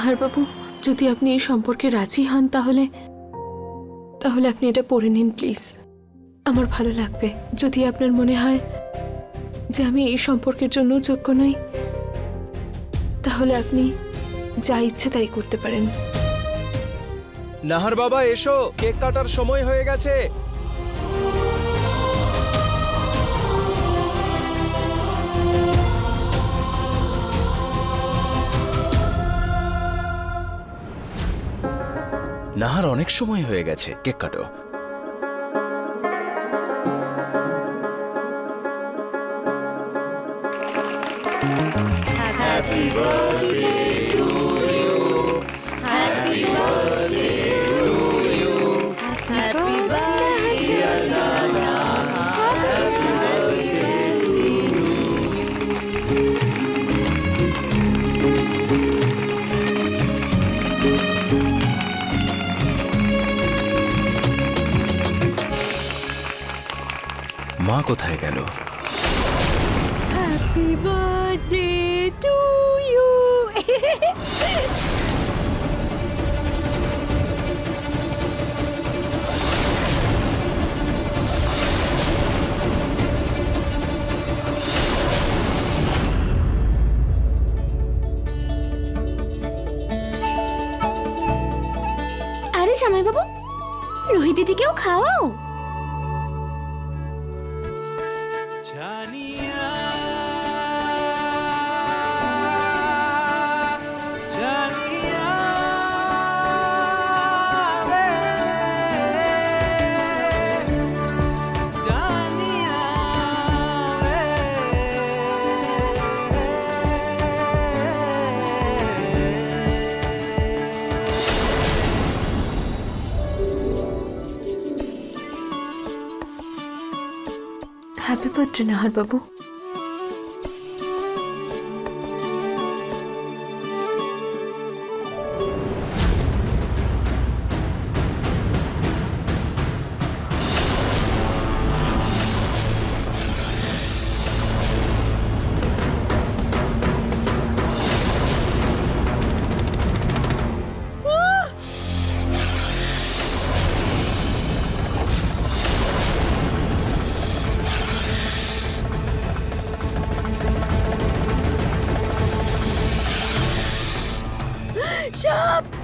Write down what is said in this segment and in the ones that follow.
নাহারবাবু যদি আপনি এই সম্পর্কে রাজি হন তাহলে তাহলে আপনি এটা পড়ে নিন, প্লিজ। আমার ভালো লাগবে, যদি আপনার মনে হয় যে আমি এই সম্পর্কের জন্য যোগ্য নই, তাহলে আপনি যা ইচ্ছে তাই করতে পারেন। নাহার বাবা, এসো, কেক কাটার সময় হয়ে গেছে। নাহার অনেক সময় হয়ে গেছে কেক কাটো। মা কোথায় গেল? উপদ্র নাহরবাবু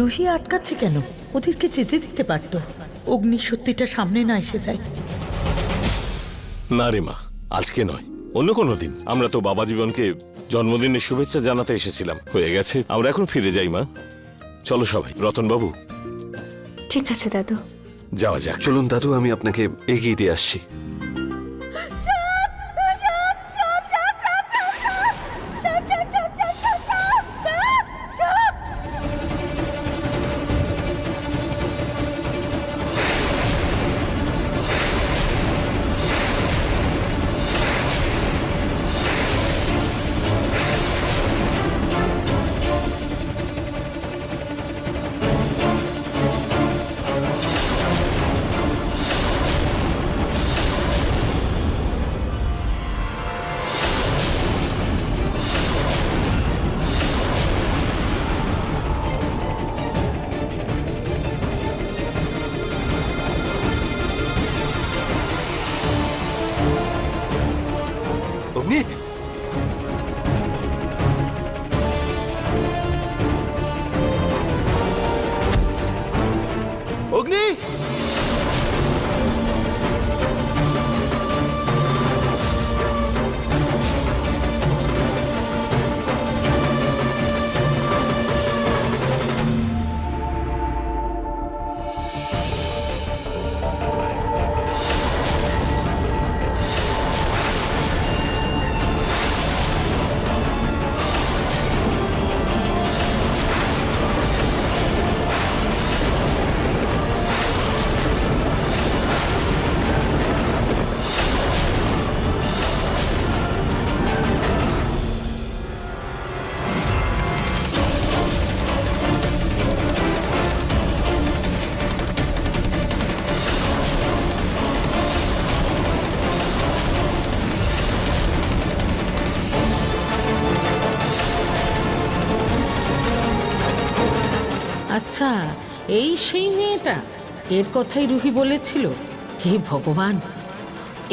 রুহি আটকাচ্ছে কেন? ওদেরকে যেতে দিতে পারতো। অগ্নি সত্যিটা সামনে না এসে যায়। না রে মা আজকে নয়। অন্য কোনো দিন। আমরা তো বাবা জীবনকে জন্মদিনের শুভেচ্ছা জানাতে এসেছিলাম। হয়ে গেছে। আমরা এখন ফিরে যাই মা। চলো সবাই রতন বাবু ঠিক আছে দাদু। যাওয়া যাক। চলুন দাদু আমি আপনাকে এগিয়ে দিয়ে আসছি। আচ্ছা এই সেই মেয়েটা? এর কথাই রুহি বলেছিল। হে ভগবান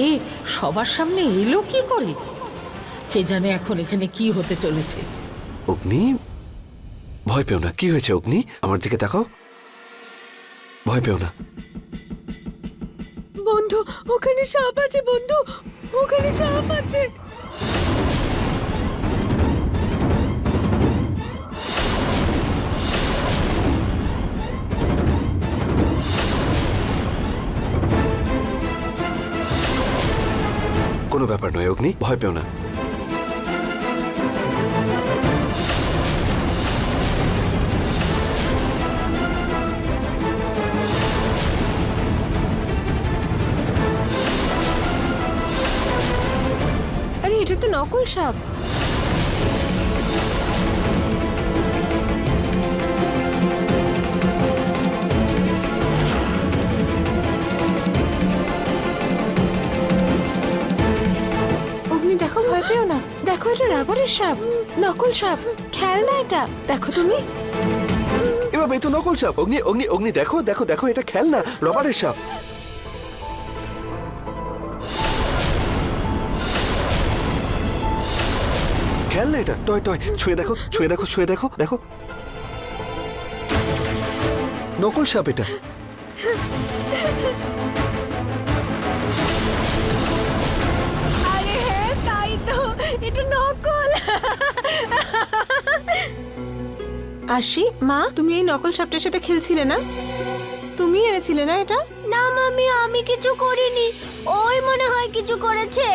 এ সবার সামনে এলো কি করে? কে জানে এখন এখানে কি হতে চলেছে? অগ্নি? ভয় পেও না কি হয়েছে অগ্নি? আমার দিকে তাকাও। ভয় পেও না। বন্ধু ওখানে সাপ আছে বন্ধু ওখানে সাপ আছে। কোনো ব্যাপার নয় অগ্নি। ভয় পেও না। আরে এটা তো নকল সাপ। দেখো এটা রাবারের সাপ। নকল সাপ। খেলনা এটা। দেখো তুমি। এবার এই তো নকল সাপ। অগ্নি অগ্নি অগ্নি, দেখো দেখো দেখো, এটা খেলনা, রবারের সাপ। খেলনা এটা। টয় টয়, ছুঁয়ে দেখো ছুঁয়ে দেখো ছুঁয়ে দেখো দেখো। নকল সাপ এটা। আশি মা তুমি এই নকল সাপটার সাথে খেলছিলে না? তুমি এনেছিলে না এটা? না মামি আমি কিছু করিনি। ওই মনে হয় কিছু করেছে।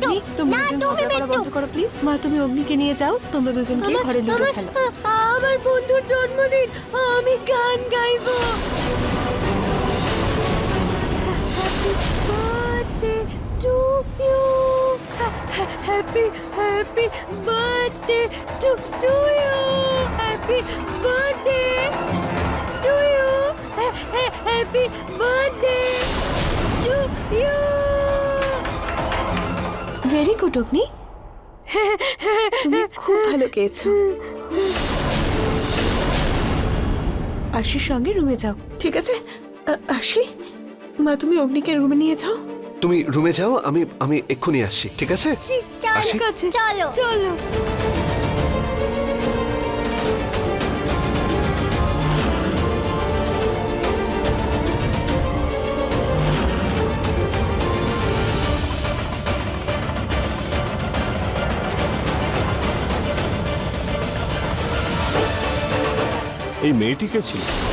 তুই তুমি না করা করো প্লিজ মা তুমি অগ্নিকে নিয়ে যাও। তোমরা দুজন গিয়ে ঘরে লুডো আমার- খেলো। আমার বন্ধুর জন্মদিন। আমি গান গাইবো। Happy birthday to you. Happy happy birthday to to you. Happy birthday to you. Ha- ha- Happy birthday to you. Very good Agni তুমি খুব ভালো গেয়েছো আশির সঙ্গে রুমে যাও ঠিক আছে আশি মা তুমি অগ্নিকে রুমে নিয়ে যাও তুমি রুমে যাও আমি আমি এক্ষুনি আসছি ঠিক আছে? ঠিক আছে। চলো। চলো। এই মেয়েটিকে ছিল?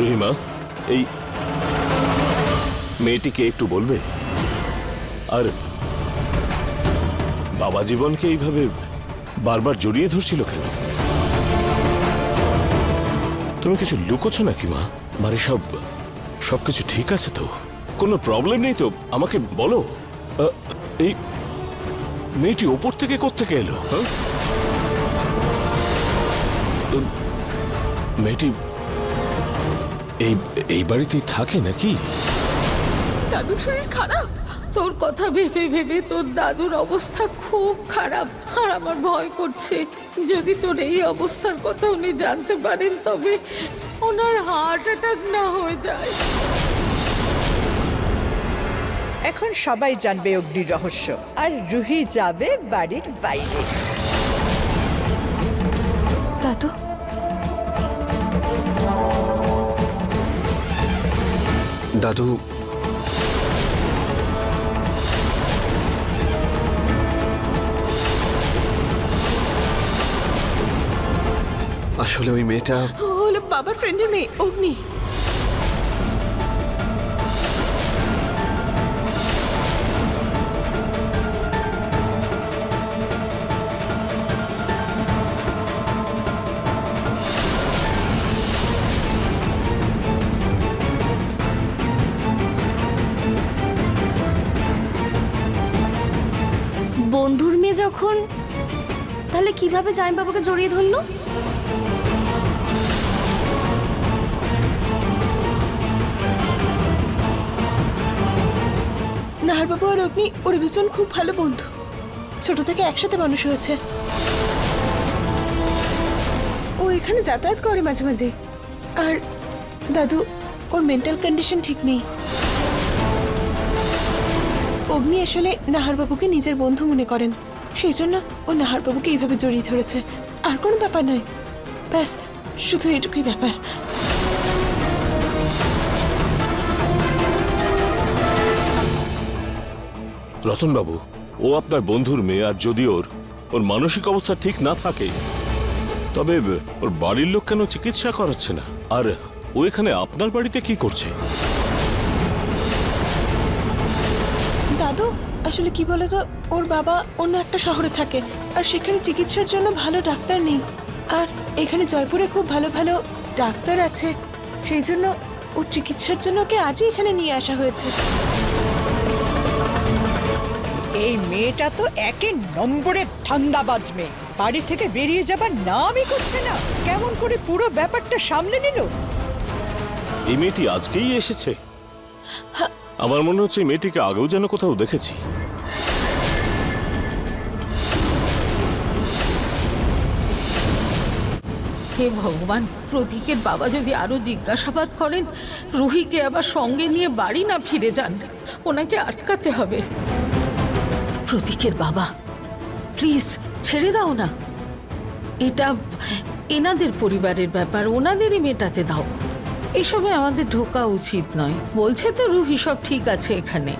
রহিমা, এই মেয়েটিকে একটু বলবে? আর বাবা জীবনকে এইভাবে বারবার জড়িয়ে ধরছিল কেন? তুমি কিছু লুকোছো নাকি, মা? মানে সব সবকিছু ঠিক আছে তো? কোনো প্রবলেম নেই তো? আমাকে বলো। এই মেয়েটি ওপর থেকে কোত্থেকে এলো হ্যাঁ? মেয়েটি এই এই বাড়িতেই থাকে নাকি? দাদুর শরীর খারাপ। তোর কথা ভেবে ভেবে তোর দাদুর অবস্থা খুব খারাপ। আর আমার ভয় করছে। যদি তোর এই অবস্থার কথা উনি জানতে পারেন তবে ওনার হার্ট অ্যাটাক না হয়ে যায়। এখন সবাই জানবে অগ্নির রহস্য আর রুহি যাবে বাড়ির বাইরে। দাদু দাদু। আসলে ওই মেয়েটা হলো বাবার ফ্রেন্ডের মেয়ে অগ্নি। কীভাবে জামাইবাবুকে জড়িয়ে ধরলো? নাহারবাবু আর অগ্নি, ওর দুজন খুব ভালো বন্ধু। ছোট থেকে একসাথে মানুষ হয়েছে। ও এখানে যাতায়াত করে মাঝে মাঝে। আর দাদু, ওর মেন্টাল কন্ডিশন ঠিক নেই। অগ্নি আসলে নাহারবাবুকে নিজের বন্ধু মনে করেন। সেই জন্য ও নাহারবাবুকে এইভাবে জড়িয়ে ধরেছে। আর কোনো ব্যাপার নয়। ব্যাস, শুধু এটুকুই ব্যাপার। রতনবাবু, ও আপনার বন্ধুর মেয়ে আর যদি ওর ওর মানসিক অবস্থা ঠিক না থাকে, তবে ওর বাড়ির লোক কেন চিকিৎসা করাচ্ছে না? আর ও এখানে আপনার বাড়িতে কি করছে? আসলে কি বলতো ওর বাবা অন্য একটা শহরে থাকে আর সেখানে চিকিৎসার জন্য ভালো ডাক্তার নেই। আর এখানে জয়পুরে খুব ভালো ভালো ডাক্তার আছে সেই জন্য ওর চিকিৎসার জন্য ওকে আজই এখানে নিয়ে আসা হয়েছে। এই মেয়েটা তো একে নম্বরে ঠান্ডাবাজ মেয়ে। বাড়ি থেকে বেরিয়ে যাবার নামই করছে না। কেমন করে পুরো ব্যাপারটা সামলে নিল? এই মেয়েটি আজকেই এসেছে। আমার মনে হচ্ছে এই মেয়েটিকে আগেও যেন কোথাও দেখেছি। হে ভগবান, প্রতীকের বাবা যদি আরও জিজ্ঞাসাবাদ করেন, রুহিকে আবার সঙ্গে নিয়ে বাড়ি না ফিরে যান, ওনাকে আটকাতে হবে। প্রতীকের বাবা প্লিজ ছেড়ে দাও না। এটা এনাদের পরিবারের ব্যাপার, ওনাদেরই মেটাতে দাও। এসবে আমাদের ঢোকা উচিত নয়। বলছে তো রুহি সব ঠিক আছে এখানে।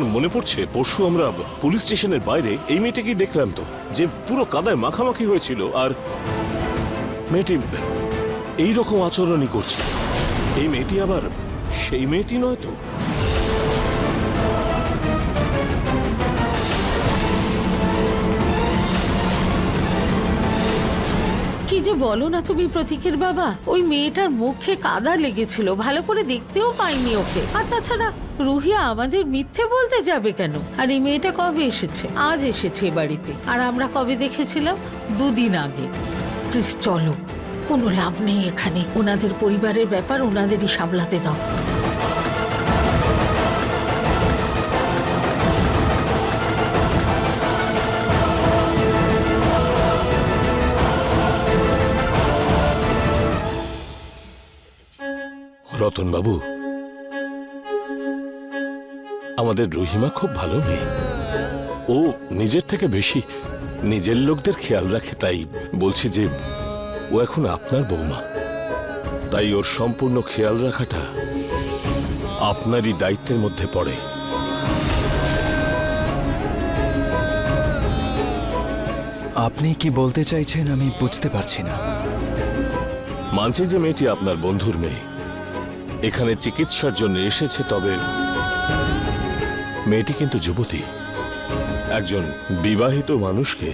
তোমার মনে পড়ছে, পরশু আমরা পুলিশ স্টেশনের বাইরে এই মেয়েটাকেই দেখলাম তো, যে পুরো কাদায় মাখামাখি হয়েছিল আর মেয়েটি এই রকম আচরণই করছে। এই মেয়েটি আবার সেই মেয়েটি নয় তো? কি যে বলো না তুমি প্রতীকের বাবা? ওই মেয়েটার মুখে কাদা লেগেছিল, ভালো করে দেখতেও পাইনি ওকে। আর তাছাড়া রুহিয়া আমাদের মিথ্যে বলতে যাবে কেন? আর এই মেয়েটা কবে এসেছে? আজ এসেছে বাড়িতে। আর আমরা কবে দেখেছিলাম? দুদিন আগে। প্লিজ চলো, কোনো লাভ নেই এখানে। ওনাদের পরিবারের ব্যাপার ওনাদেরই সামলাতে দাও। রতন বাবু আমাদের রহিমা খুব ভালো মেয়ে। ও নিজের থেকে বেশি নিজের লোকদের খেয়াল রাখে তাই বলছি যে ও এখন আপনার বৌমা। তাই ওর সম্পূর্ণ খেয়াল রাখাটা আপনারই দায়িত্বের মধ্যে পড়ে। আপনি কি বলতে চাইছেন আমি বুঝতে পারছি না। মানছি যে মেয়েটি আপনার বন্ধুর মেয়ে। এখানে চিকিৎসার জন্য এসেছে, তবে মেয়েটি কিন্তু যুবতী। একজন বিবাহিত মানুষকে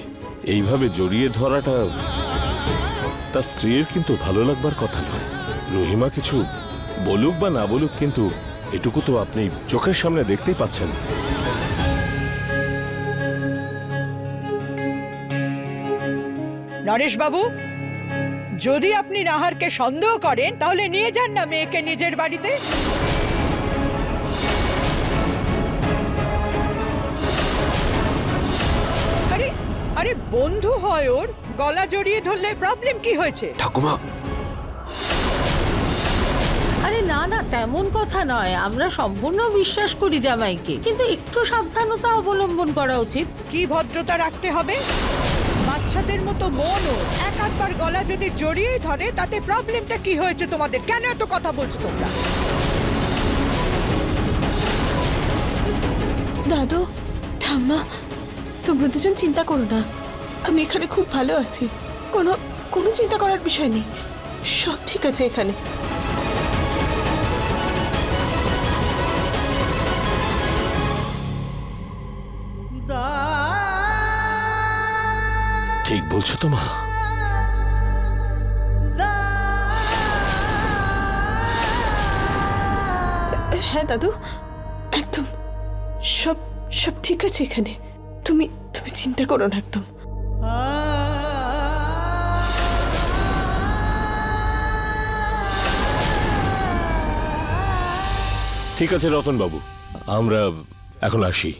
এইভাবে জড়িয়ে ধরাটা তার স্ত্রীর কিন্তু ভালো লাগবার কথা নয়। রহিমা কিছু বলুক বা না বলুক, কিন্তু এটুকু তো আপনি চোখের সামনে দেখতেই পাচ্ছেন। নরেশবাবু যদি আপনি নাহারকে সন্দেহ করেন তাহলে নিয়ে যান না মেয়েকে নিজের বাড়িতে। আরে আরে বন্ধু হয় ওর গলা জড়িয়ে ধরলে প্রবলেম কি হয়েছে? ঠাকুমা। আরে না না তেমন কথা নয়। আমরা সম্পূর্ণ বিশ্বাস করি জামাইকে। কিন্তু একটু সাবধানতা অবলম্বন করা উচিত। কি ভদ্রতা রাখতে হবে? বাচ্চাদের মতো মন এক আধবার গলা যদি জড়িয়ে ধরে, তাতে প্রবলেমটা কি হয়েছে তোমাদের? কেন এত কথা বলছো তোমরা? দাদু, ঠাম্মা, তোমরা দুজন চিন্তা করো না। আমি এখানে খুব ভালো আছি। কোনো কোনো চিন্তা করার বিষয় নেই। সব ঠিক আছে এখানে। ঠিক বলছো তো মা। হ্যাঁ দাদু। একদম। সব সব ঠিক আছে এখানে। তুমি তুমি চিন্তা করো না একদম। ঠিক আছে রতন বাবু আমরা এখন আসি।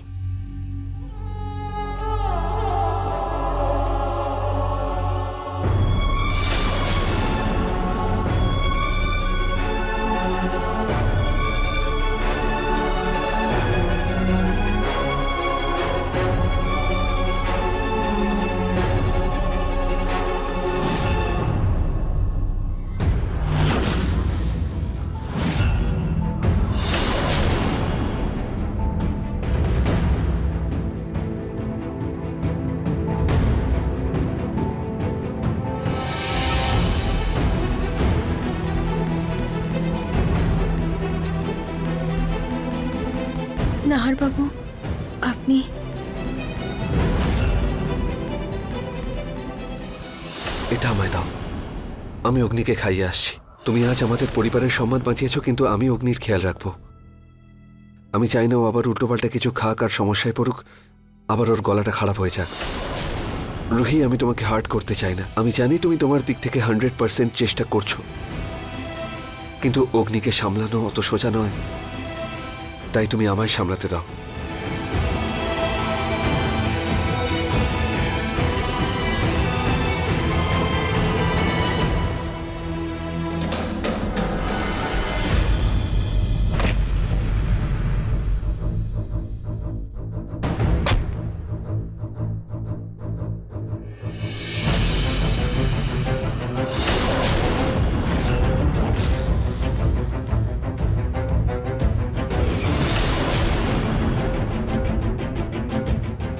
নাহার বাবু আপনি? এটা আমায় দাও। আমি অগ্নিকে খাইয়ে আসছি। তুমি আজ আমাদের পরিবারের সম্মান বাঁচিয়েছ, কিন্তু আমি অগ্নির খেয়াল রাখব। আমি চাই না ও আবার উল্টোপাল্টা কিছু খাক আর সমস্যায় পড়ুক, আবার ওর গলাটা খারাপ হয়ে যাক। রুহি, আমি তোমাকে হার্ট করতে চাই না। আমি জানি তুমি তোমার দিক থেকে হান্ড্রেড পার্সেন্ট চেষ্টা করছ। কিন্তু অগ্নিকে সামলানো অত সোজা নয়। তাই তুমি আমায় সামলাতে দাও।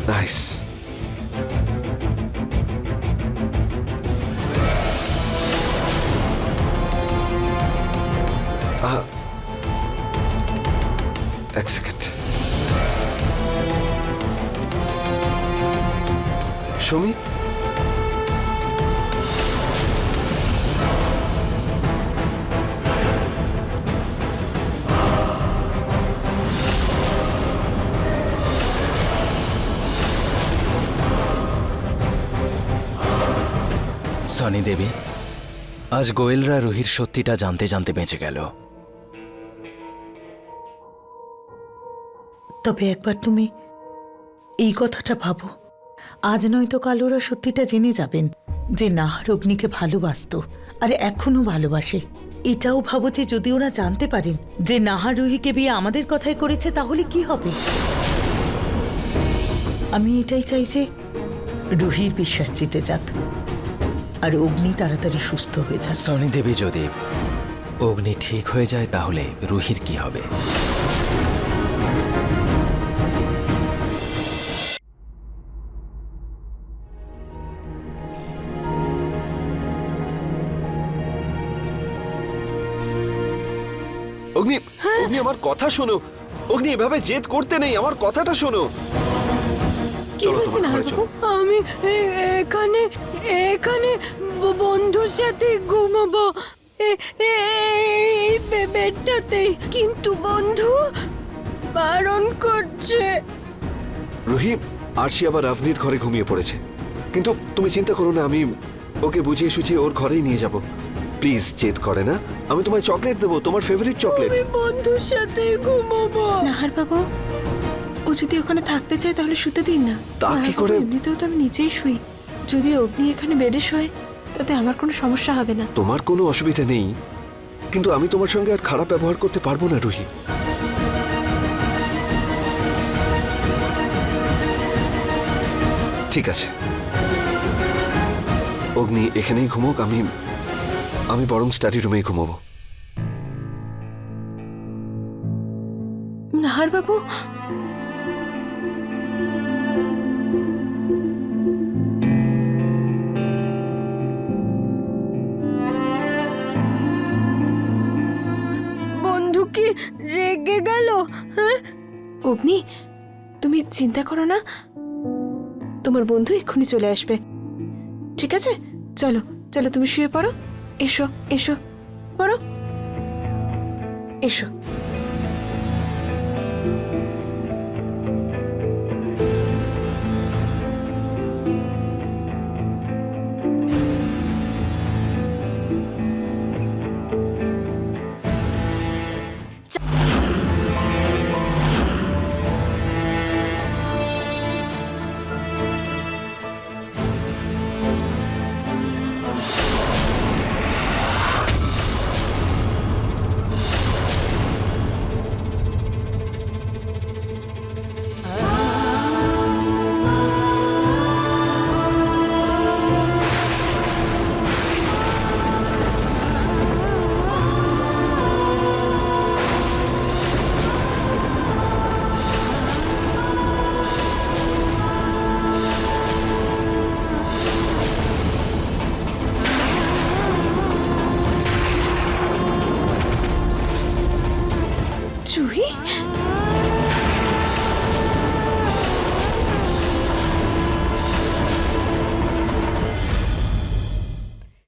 নাইস এক সেকেন্ড সুমি সনি দেবী। আজ গোয়েলরা রুহির সত্যিটা জানতে জানতে বেঁচে গেল। তবে একবার তুমি এই কথাটা ভাবো। আজ নয়তো কাল ওরা সত্যিটা জেনে যাবেন যে নাহার অগ্নিকে ভালোবাসতো আর এখনও ভালোবাসে। এটাও ভাবো যে যদি ওরা জানতে পারেন যে নাহার রুহিকে বিয়ে আমাদের কথাই করেছে, তাহলে কি হবে? আমি এটাই চাই যে রুহির বিশ্বাস জিতে যাক। আর অগ্নি তাড়াতাড়ি সুস্থ হয়ে যাক সনি দেবী যদি অগ্নি ঠিক হয়ে যায় তাহলে রুহির কি হবে? অগ্নি অগ্নি আমার কথা শোনো। অগ্নি এভাবে জেদ করতে নেই। আমার কথাটা শোনো। চলো তোমার ঘরে চলো। আমি এখানে এখানে বন্ধুর সাথে ঘুমাবো। এ- এ- এই বেডটাতেই। কিন্তু বন্ধু বারণ করছে। রুহি আরশি আবার আভনির ঘরে ঘুমিয়ে পড়েছে। কিন্তু তুমি চিন্তা করো না আমি ওকে বুঝিয়ে সুঝিয়ে ওর ঘরেই নিয়ে যাব। প্লিজ জেদ করে না। আমি তোমায় চকলেট দেবো তোমার ফেভারিট চকলেট। বন্ধুর সাথে ঘুমাবো। নাহার বাবু ও যদি ওখানে থাকতে চায় তাহলে শুতে দিন না। তা কি করে? এমনিতেও তো আমি নিজেই শুই। যদি অগ্নি এখানে বেডে শোয় তাতে আমার কোনো সমস্যা হবে না। তোমার কোনো অসুবিধা নেই কিন্তু আমি তোমার সঙ্গে আর খারাপ ব্যবহার করতে পারব না রুহি। ঠিক আছে। অগ্নি এখানেই ঘুমোক আমি আমি বরং স্টাডি রুমেই ঘুমোবো। নাহার বাবু অগ্নি, তুমি চিন্তা করো না। তোমার বন্ধু এক্ষুনি চলে আসবে। ঠিক আছে? চলো চলো, তুমি শুয়ে পড়ো। এসো এসো, পড়ো। এসো।